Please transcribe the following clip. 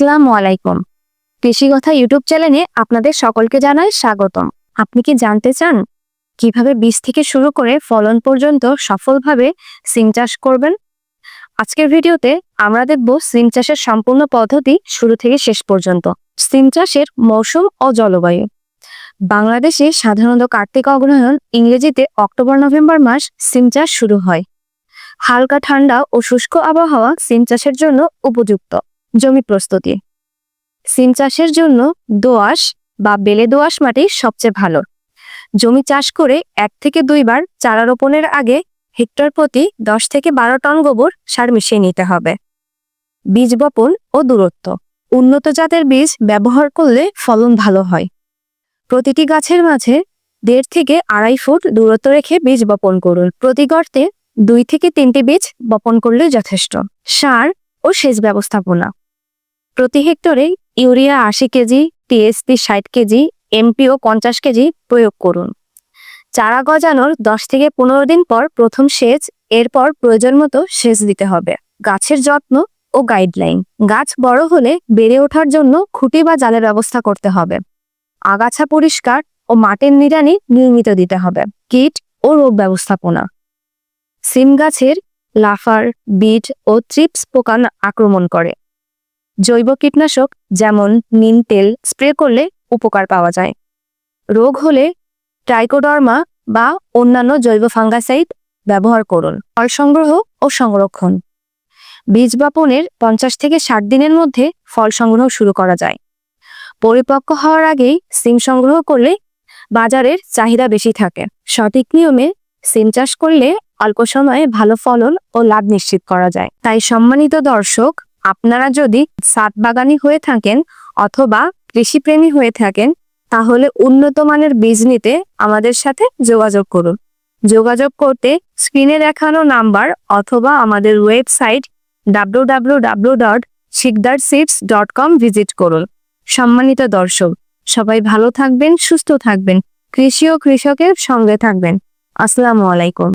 আসসালামু আলাইকুম। কৃষি কথা ইউটিউব চ্যানেলে আপনাদের সকলকে জানাই স্বাগতম। আপনি কি জানতে চান কীভাবে বীজ থেকে শুরু করে ফলন পর্যন্ত সফলভাবে সিম চাষ করবেন? আজকের ভিডিওতে আমরা দেখব সিম চাষের সম্পূর্ণ পদ্ধতি শুরু থেকে শেষ পর্যন্ত। সিম চাষের মৌসুম ও জলবায়ু। বাংলাদেশে সাধারণত কার্তিক অগ্রহায়ণ ইংরেজিতে অক্টোবর, নভেম্বর মাস সিম চাষ শুরু হয়। হালকা ঠান্ডা ও শুষ্ক আবহাওয়া সিম চাষের জন্য উপযুক্ত। জমি প্রস্তুতি। সিম চাষের জন্য দোআঁশ বা বেলে দোআঁশ মাটি সবচেয়ে ভালো। জমি চাষ করে এক থেকে দুইবার চারা রোপণের আগে হেক্টর প্রতি দশ থেকে বারো টন গোবর সার মিশিয়ে নিতে হবে। বীজ বপন ও দূরত্ব। উন্নত জাতের বীজ ব্যবহার করলে ফলন ভালো হয়। প্রতিটি গাছের মাঝে দেড় থেকে আড়াই ফুট দূরত্ব রেখে বীজ বপন করুন। প্রতি গর্তে দুই থেকে তিনটি বীজ বপন করলে যথেষ্ট। সার ও সেচ ব্যবস্থাপনা। প্রতি হেক্টরে ইউরিয়া আশি কেজি, টিএসপি ষাট কেজি, এমপিও পঞ্চাশ কেজি প্রয়োগ করুন। চারা গজানোর দশ থেকে পনেরো দিন পর প্রথম সেচ, এরপর প্রয়োজন মতো সেচ দিতে হবে। গাছের যত্ন ও গাইডলাইন। গাছ বড় হলে বেড়ে ওঠার জন্য খুঁটি বা জালের ব্যবস্থা করতে হবে। আগাছা পরিষ্কার ও মাটির নিড়ানি নিয়মিত দিতে হবে। কীট ও রোগ ব্যবস্থাপনা। সিম গাছের লাফার, বিট ও ট্রিপস পোকা আক্রমণ করে। জৈব কীটনাশক যেমন নিম তেল স্প্রে করলে উপকার পাওয়া যায়। রোগ হলে ট্রাইকোডর্মা বা অন্যান্য জৈব ফাঙ্গাসাইড ব্যবহার করুন। ফল সংগ্রহ ও সংরক্ষণ। বীজ বপনের পঞ্চাশ থেকে ষাট দিনের মধ্যে ফল সংগ্রহ শুরু করা যায়। পরিপক্ক হওয়ার আগেই সিম সংগ্রহ করলে বাজারের চাহিদা বেশি থাকে। সঠিক নিয়মে সিম চাষ করলে অল্প সময়ে ভালো ফলন ও লাভ নিশ্চিত করা যায়। তাই সম্মানিত দর্শক আপনারা যদি সাত বাগানি হয়ে থাকেন অথবা কৃষিপ্রেমী হয়ে থাকেন, তাহলে উন্নত মানের বীজ নিতে আমাদের সাথে যোগাযোগ করুন। যোগাযোগ করতে স্ক্রিনে দেখানো নাম্বার অথবা আমাদের website W dot dot com visit করুন। সম্মানিত দর্শক, সবাই ভালো থাকবেন, সুস্থ থাকবেন, কৃষি ও কৃষকের সঙ্গে থাকবেন। আসসালামু আলাইকুম।